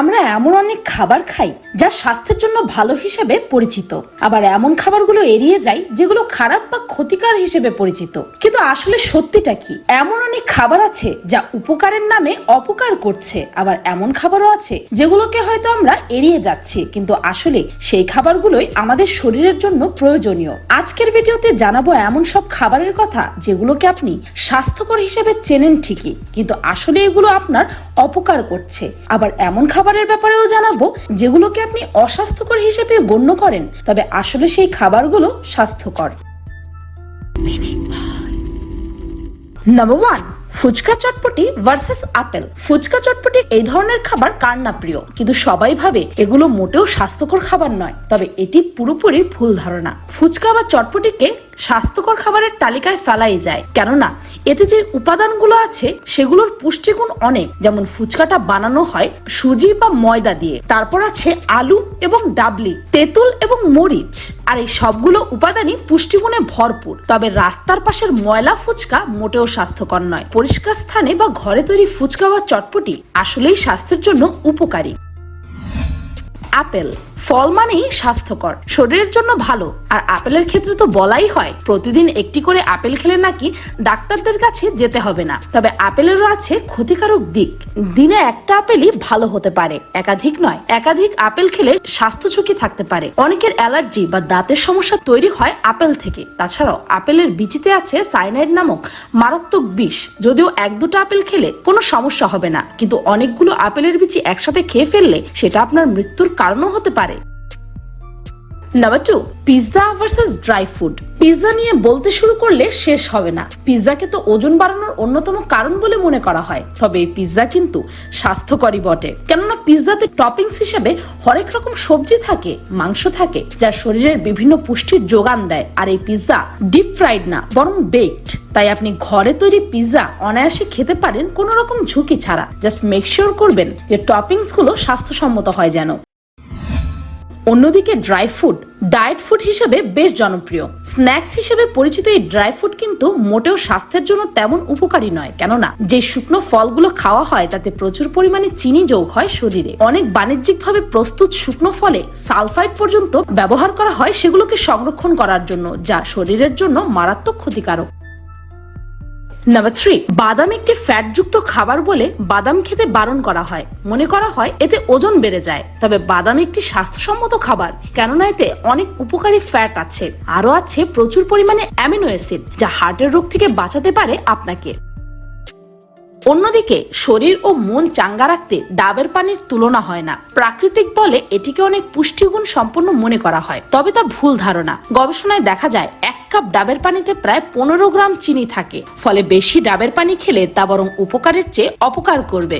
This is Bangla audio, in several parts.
আমরা এমন অনেক খাবার খাই যা স্বাস্থ্যের জন্য ভালো হিসেবে পরিচিত। আবার এমন খাবারগুলো এড়িয়ে যাই যেগুলো খারাপ বা ক্ষতিকার হিসেবে পরিচিত। কিন্তু আসলে সত্যিটা কি? এমন অনেক খাবার আছে যা উপকারের নামে অপকার করছে। আবার এমন খাবারও আছে যেগুলোকে হয়তো আমরা এড়িয়ে যাচ্ছি, কিন্তু আসলে সেই খাবারগুলোই আমাদের শরীরের জন্য প্রয়োজনীয়। আজকের ভিডিওতে জানাব এমন সব খাবারের কথা যেগুলোকে আপনি স্বাস্থ্যকর হিসেবে চেনেন ঠিকই, কিন্তু আসলে এগুলো আপনার অপকার করছে। আবার এমন খাবারের ব্যাপারেও জানাব যেগুলোকে আপনি অস্বাস্থ্যকর হিসেবে গণ্য করেন। তবে আসলে সেই খাবারগুলো স্বাস্থ্যকর। Number one fuchka chotpoti versus apple. Fuchka chotpoti এই ধরনের খাবার কার না প্রিয়? কিন্তু সবাই ভাবে এগুলো মোটেও স্বাস্থ্যকর খাবার নয়। তবে এটি পুরোপুরি ভুল ধারণা। ফুচকা বা চটপটিকে স্বাস্থ্যকর খাবারের তালিকায় ফেলাই যায়। কেননা, এতে যে উপাদানগুলো আছে, সেগুলোর পুষ্টিগুণ অনেক। যেমন ফুচকাটা বানানো হয় সুজি বা ময়দা দিয়ে। তারপর আছে আলু এবং ডাবলি, তেঁতুল এবং মরিচ। আর এই সবগুলো উপাদানই পুষ্টিগুণে ভরপুর। তবে রাস্তার পাশের ময়লা ফুচকা মোটেও স্বাস্থ্যকর নয়। পরিষ্কার স্থানে বা ঘরে তৈরি ফুচকা বা চটপটি আসলেই স্বাস্থ্যের জন্য উপকারী। আপেল। ফল মানেই স্বাস্থ্যকর, শরীরের জন্য ভালো। আর আপেলের ক্ষেত্রে তো বলাই হয়, প্রতিদিন একটি করে আপেল খেলে নাকি ডাক্তারদের কাছে যেতে হবে না। তবে আপেলেরও আছে ক্ষতিকারক দিক। দিনে একটা আপেলই ভালো হতে পারে, একাধিক নয়, একাধিক আপেল খেলে স্বাস্থ্য ঝুঁকি থাকতে পারে। অনেকের অ্যালার্জি বা দাঁতের সমস্যা তৈরি হয় আপেল থেকে। তাছাড়াও আপেলের বিচিতে আছে সাইনাইড নামক মারাত্মক বিষ। যদিও এক দুটো আপেল খেলে কোনো সমস্যা হবে না। কিন্তু অনেকগুলো আপেলের বিচি একসাথে খেয়ে ফেললে সেটা আপনার মৃত্যুর কারণও হতে পারে। Number two pizza versus dry food pizza নিয়ে বলতে শুরু করলে শেষ হবে না। পিৎজাকে তো ওজন বাড়ানোর অন্যতম কারণ বলে মনে করা হয়। তবে এই পিৎজা কিন্তু স্বাস্থ্যকরই বটে। কেননা পিৎজাতে টপিংস হিসেবে হরেক রকম সবজি থাকে, মাংস থাকে, যা শরীরের বিভিন্ন পুষ্টির যোগান দেয়। আর এই পিৎজা ডিপ ফ্রাইড না, বরং বেকড তাই আপনি ঘরে তৈরি পিৎজা অনায়াসে খেতে পারেন কোনো রকম ঝুঁকি ছাড়া। জাস্ট মেক শিওর করবেন যে টপিংসগুলো স্বাস্থ্যসম্মত হয় যেন। অন্যদিকে ড্রাই ফুড, ডায়েট ফুড হিসেবে বেশ জনপ্রিয়। স্ন্যাক্স হিসেবে পরিচিত এই ড্রাই ফুড কিন্তু মোটেও স্বাস্থ্যের জন্য তেমন উপকারী নয়, কেননা যে শুকনো ফলগুলো খাওয়া হয় তাতে প্রচুর পরিমাণে চিনি যোগ হয় শরীরে। অনেক বাণিজ্যিকভাবে প্রস্তুত শুকনো ফলে সালফাইড পর্যন্ত ব্যবহার করা হয় সেগুলোকে সংরক্ষণ করার জন্য, যা শরীরের জন্য মারাত্মক ক্ষতিকারক। নাম্বার থ্রি বাদাম একটি ফ্যাটযুক্ত খাবার বলে বাদাম খেতে বারণ করা হয়। মনে করা হয় এতে ওজন বেড়ে যায়। তবে বাদাম একটি স্বাস্থ্যসম্মত খাবার, কেননা এতে অনেক উপকারী ফ্যাট আছে। আরও আছে প্রচুর পরিমাণে অ্যামিনো অ্যাসিড যা হার্টের রোগ থেকে বাঁচাতে পারে আপনাকে। অন্যদিকে, শরীর ও মন চাঙ্গা রাখতে ডাবের পানির তুলনা হয় না। প্রাকৃতিক বলে এটিকে অনেক পুষ্টিগুণ সম্পন্ন মনে করা হয়, তবে তা ভুল ধারণা। গবেষণায় দেখা যায়, এক কাপ ডাবের পানিতে প্রায় পনেরো গ্রাম চিনি থাকে। ফলে বেশি ডাবের পানি খেলে তা বরং উপকারের চেয়ে অপকার করবে।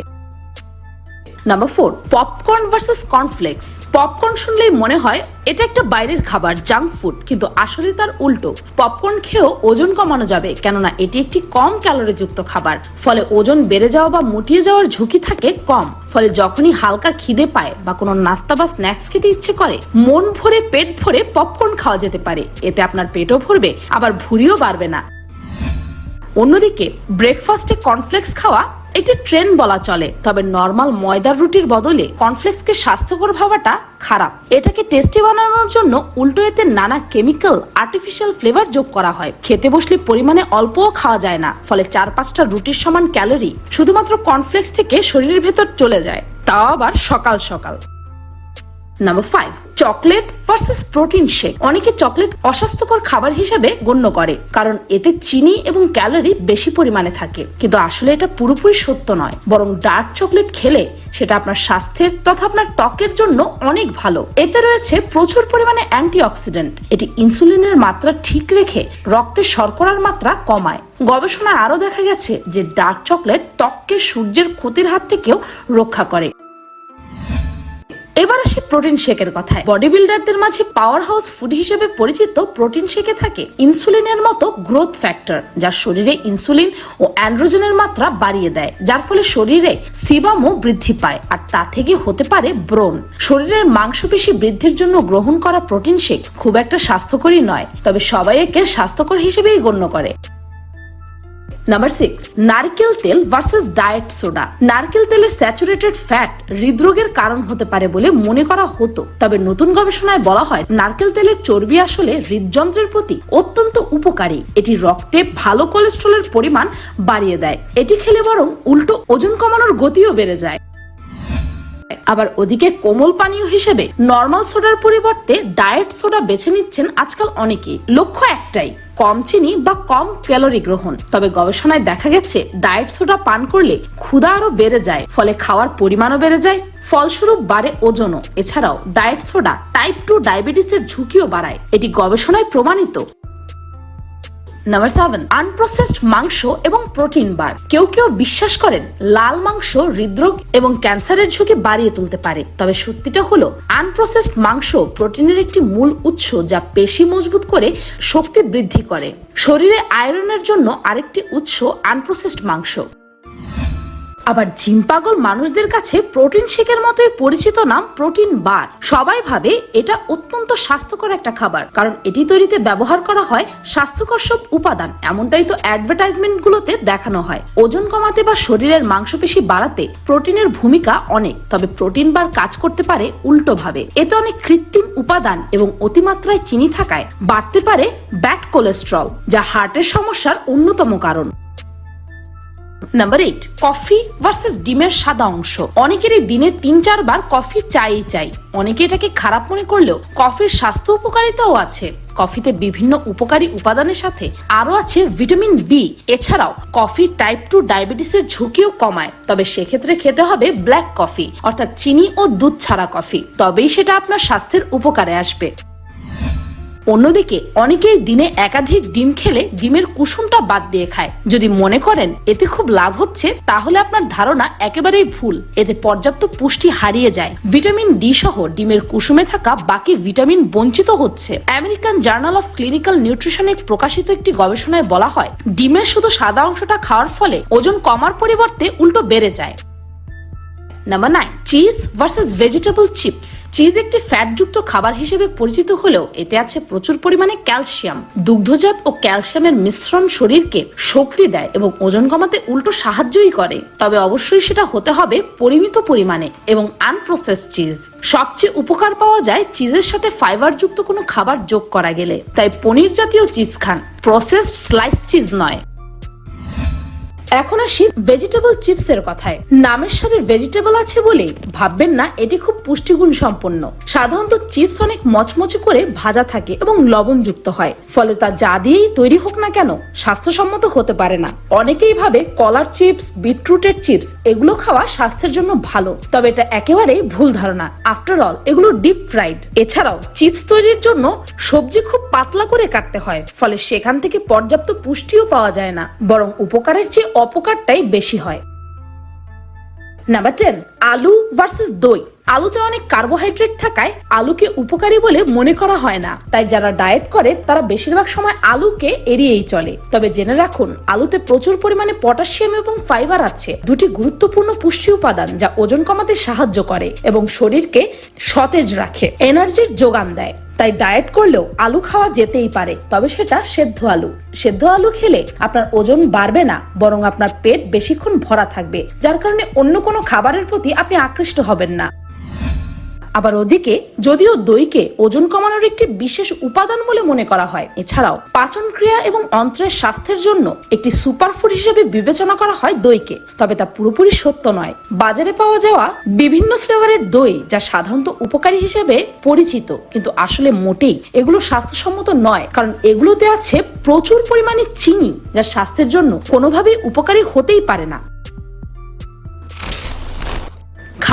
Number four popcorn versus cornflakes popcorn শুনলেই মনে হয় এটা একটা বাইরের খাবার জাঙ্ক ফুড কিন্তু আসলে তার উল্টো। পপকর্ন খেয়েও ওজন কমানো যাবে, কেননা এটি একটি কম ক্যালোরি যুক্ত খাবার। ফলে ওজন বেড়ে যাওয়া বা মুটিয়ে যাওয়ার ঝুঁকি থাকে কম। ফলে যখনই হালকা খিদে পায় বা কোনো নাস্তা বা স্ন্যাক্স খেতে ইচ্ছে করে, মন ভরে পেট ভরে পপকর্ন খাওয়া যেতে পারে। এতে আপনার পেটও ভরবে, আবার ভুঁড়িও বাড়বে না। অন্যদিকে ব্রেকফাস্টে কর্নফ্লেক্স খাওয়া একটি ট্রেন বলা চলে, তবে নর্মাল ময়দার রুটির বদলে কর্নফ্লেক্সকে স্বাস্থ্যকর ভাবাটা খারাপ। এটাকে টেস্টি বানানোর জন্য উল্টো এতে নানা কেমিক্যাল, আর্টিফিশিয়াল ফ্লেভার যোগ করা হয়। খেতে বসলে পরিমাণে অল্পও খাওয়া যায় না, ফলে চার পাঁচটা রুটির সমান ক্যালোরি শুধুমাত্র কর্নফ্লেক্স থেকে শরীরের ভেতর চলে যায়, তাও আবার সকাল সকাল। Number five chocolate versus protein shake অনেকে চকলেট অস্বাস্থ্যকর খাবার হিসেবে গণ্য করে, কারণ এতে চিনি এবং ক্যালোরি বেশি পরিমাণে থাকে। কিন্তু আসলে এটা পুরোপুরি সত্য নয়, বরং ডার্ক চকলেট খেলে সেটা আপনার স্বাস্থ্যের তথা আপনার ত্বকের জন্য অনেক ভালো। এতে রয়েছে প্রচুর পরিমাণে অ্যান্টিঅক্সিডেন্ট এটি ইনসুলিনের মাত্রা ঠিক রেখে রক্তে শর্করার মাত্রা কমায়। গবেষণায় আরও দেখা গেছে যে ডার্ক চকলেট ত্বককে সূর্যের ক্ষতির হাত থেকেও রক্ষা করে। এবার আসি প্রোটিন শেকের কথায়। বডি বিল্ডারদের মাঝে পাওয়ার হাউস ফুড হিসেবে পরিচিত প্রোটিন শেকে থাকে ইনসুলিনের মতো গ্রোথ ফ্যাক্টর যা শরীরে ইনসুলিন ও অ্যান্ড্রোজেনের মাত্রা বাড়িয়ে দেয়, যার ফলে শরীরে সিবামও বৃদ্ধি পায়, আর তা থেকে হতে পারে ব্রণ শরীরের মাংসপেশি বৃদ্ধির জন্য গ্রহণ করা প্রোটিন শেক খুব একটা স্বাস্থ্যকরই নয়, তবে সবাই একে স্বাস্থ্যকর হিসেবেই গণ্য করে। নাম্বার সিক্স নারকেল তেল ভার্সেস ডায়েট সোডা নারকেল তেলের স্যাচুরেটেড ফ্যাট হৃদরোগের কারণ হতে পারে বলে মনে করা হতো। তবে নতুন গবেষণায় বলা হয়, নারকেল তেলের চর্বি আসলে হৃদযন্ত্রের প্রতি অত্যন্ত উপকারী। এটি রক্তে ভালো কোলেস্ট্রলের পরিমাণ বাড়িয়ে দেয়। এটি খেলে বরং উল্টো ওজন কমানোর গতিও বেড়ে যায়। আবার ওদিকে কোমল পানীয় হিসেবে নর্মাল সোডার পরিবর্তে ডায়েট সোডা বেছে নিচ্ছেন আজকাল অনেকেই। লক্ষ্য একটাই, কম চিনি বা কম ক্যালোরি গ্রহণ। তবে গবেষণায় দেখা গেছে ডায়েট সোডা পান করলে ক্ষুধা আরও বেড়ে যায়, ফলে খাওয়ার পরিমাণও বেড়ে যায়, ফলস্বরূপ বাড়ে ওজনও। এছাড়াও ডায়েট সোডা টাইপ টু ডায়াবেটিসের ঝুঁকিও বাড়ায়। এটি গবেষণায় প্রমাণিত। নাম্বার সেভেন আনপ্রসেসড মাংস এবং প্রোটিন বার কেউ কেউ বিশ্বাস করেন লাল মাংস হৃদরোগ এবং ক্যান্সারের ঝুঁকি বাড়িয়ে তুলতে পারে। তবে সত্যিটা হলো আনপ্রসেসড মাংস প্রোটিনের একটি মূল উৎস যা পেশি মজবুত করে শক্তি বৃদ্ধি করে। শরীরে আয়রনের জন্য আরেকটি উৎস আনপ্রসেসড মাংস। আবার জিম পাগল মানুষদের কাছে প্রোটিন শেকের মতোই পরিচিত নাম প্রোটিন বার। সবাই ভাবে এটা অত্যন্ত স্বাস্থ্যকর একটা খাবার, কারণ এটি তৈরিতে ব্যবহার করা হয় স্বাস্থ্যকর সব উপাদান, এমনটাই তো অ্যাডভার্টাইজমেন্ট গুলোতে দেখানো হয়। ওজন কমাতে বা শরীরের মাংসপেশি বাড়াতে প্রোটিনের ভূমিকা অনেক, তবে প্রোটিন বার কাজ করতে পারে উল্টো ভাবে এতে অনেক কৃত্রিম উপাদান এবং অতিমাত্রায় চিনি থাকায় বাড়তে পারে ব্যাড কোলেস্ট্রল, যা হার্টের সমস্যার অন্যতম কারণ। নাম্বার এইট কফি ভার্সেস ডিমের সাদা অংশ। অনেকেরই দিনে তিন চারবার কফি চাই চাই। অনেকে এটাকে খারাপ মনে করলেও কফির স্বাস্থ্য উপকারিতাও আছে। কফিতে বিভিন্ন উপকারী উপাদানের সাথে আরও আছে ভিটামিন বি এছাড়াও কফি টাইপ টু ডায়াবেটিসের ঝুঁকিও কমায়। তবে সেক্ষেত্রে খেতে হবে ব্ল্যাক কফি অর্থাৎ চিনি ও দুধ ছাড়া কফি তবেই সেটা আপনার স্বাস্থ্যের উপকারে আসবে। অন্যদিকে অনেকেই দিনে একাধিক ডিম খেলে ডিমের কুসুমটা বাদ দিয়ে খায়। যদি মনে করেন এতে খুব লাভ হচ্ছে, তাহলে আপনার ধারণা একেবারেই ভুল। এতে পর্যাপ্ত পুষ্টি হারিয়ে যায়। ভিটামিন ডি সহ ডিমের কুসুমে থাকা বাকি ভিটামিন বঞ্চিত হচ্ছে। আমেরিকান জার্নাল অফ ক্লিনিক্যাল নিউট্রিশনে প্রকাশিত একটি গবেষণায় বলা হয়, ডিমের শুধু সাদা অংশটা খাওয়ার ফলে ওজন কমার পরিবর্তে উল্টো বেড়ে যায়। Number nine cheese versus vegetable chips cheese একটি ফ্যাটযুক্ত খাবার হিসেবে পরিচিত হলেও এতে আছে প্রচুর পরিমাণে ক্যালসিয়াম দুগ্ধজাত ও ক্যালসিয়ামের মিশ্রণ শরীরকে শক্তি দেয় এবং ওজন কমাতে উল্টো সাহায্যই করে। তবে অবশ্যই সেটা হতে হবে পরিমিত পরিমাণে এবং আনপ্রসেস চিজ সবচেয়ে উপকার পাওয়া যায় চিজের সাথে ফাইবার যুক্ত কোনো খাবার যোগ করা গেলে। তাই পনির জাতীয় চিজ খান। প্রসেসড স্লাইস চিজ নয়। এখন আসি ভেজিটেবল চিপস এর কথায়। নামের সাথে ভেজিটেবল আছে বলে ভাববেন না, এটি খুব পুষ্টিগুণ সম্পন্ন। সাধারণত চিপস অনেক মচমচে করে ভাজা থাকে এবং লবণযুক্ত হয়। ফলে তা যা দিয়েই তৈরি হোক না কেন, স্বাস্থ্যসম্মত হতে পারে না। অনেকেই ভাবে কলার চিপস বিটরুটের চিপস এগুলো খাওয়া স্বাস্থ্যের জন্য ভালো। তবে এটা একেবারেই ভুল ধারণা। আফটার অল এগুলো ডিপ ফ্রাইড এছাড়াও চিপস তৈরির জন্য সবজি খুব পাতলা করে কাটতে হয়। ফলে সেখান থেকে পর্যাপ্ত পুষ্টিও পাওয়া যায় না। বরং উপকারের চেয়ে অপকারটাই বেশি হয়। নাম্বার টেন আলু ভার্সেস দই। আলুতে অনেক কার্বোহাইড্রেট থাকায় আলুকে উপকারী বলে মনে করা হয় না। তাই যারা ডায়েট করে, তারা বেশিরভাগ সময় আলুকে এড়িয়েই চলে। তবে জেনে রাখুন, আলুতে প্রচুর পরিমাণে পটাশিয়াম এবং ফাইবার আছে। দুটি গুরুত্বপূর্ণ পুষ্টি উপাদান যা ওজন কমাতে সাহায্য করে এবং শরীরকে সতেজ রাখে এনার্জির যোগান দেয়। তাই ডায়েট করলেও আলু খাওয়া যেতেই পারে, তবে সেটা সেদ্ধ আলু। সেদ্ধ আলু খেলে আপনার ওজন বাড়বে না, বরং আপনার পেট বেশিক্ষণ ভরা থাকবে। যার কারণে অন্য কোনো খাবারের প্রতি আপনি আকৃষ্ট হবেন না। আবার ওদিকে, যদিও দইকে ওজন কমানোর একটি বিশেষ উপাদান বলে মনে করা হয়, এছাড়াও পাচন ক্রিয়া এবং অন্ত্রের স্বাস্থ্যের জন্য একটি সুপারফুড হিসেবে বিবেচনা করা হয় দইকে, তবে তা পুরোপুরি সত্য নয়। বাজারে পাওয়া যাওয়া বিভিন্ন ফ্লেভারের দই যা সাধারণত উপকারী হিসেবে পরিচিত, কিন্তু আসলে মোটেই এগুলো স্বাস্থ্যসম্মত নয়, কারণ এগুলোতে আছে প্রচুর পরিমাণে চিনি, যা স্বাস্থ্যের জন্য কোনোভাবেই উপকারী হতেই পারে না।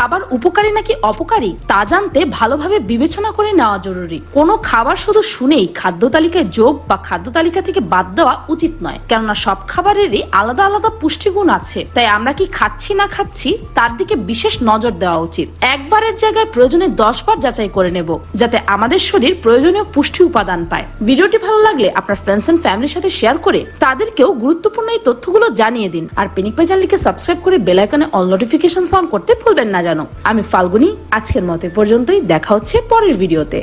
খাবার উপকারী নাকি অপকারী, তা জানতে ভালোভাবে বিবেচনা করে নেওয়া জরুরি। কোনো খাবার শুধু শুনেই খাদ্য তালিকায় যোগ বা খাদ্য তালিকা থেকে বাদ দেওয়া উচিত নয়। কেননা সব খাবারেরই আলাদা আলাদা পুষ্টিগুণ আছে। তাই আমরা কি খাচ্ছি না খাচ্ছি, তার দিকে বিশেষ নজর দেওয়া উচিত। একবারের জায়গায় প্রয়োজনে দশ বার যাচাই করে নেব, যাতে আমাদের শরীর প্রয়োজনীয় পুষ্টি উপাদান পায়। ভিডিওটি ভালো লাগলে আপনার ফ্রেন্ডস এন্ড ফ্যামিলির সাথে শেয়ার করে তাদেরকেও গুরুত্বপূর্ণ এই তথ্যগুলো জানিয়ে দিন। আর পেনিক পাই চ্যানেলকে সাবস্ক্রাইব করে বেল অল নোটিফিকেশন অন করতে ভুলবেন না জানো। আমি ফাল্গুনি আজকের মতো পর্যন্তই। দেখা হচ্ছে পরের ভিডিওতে।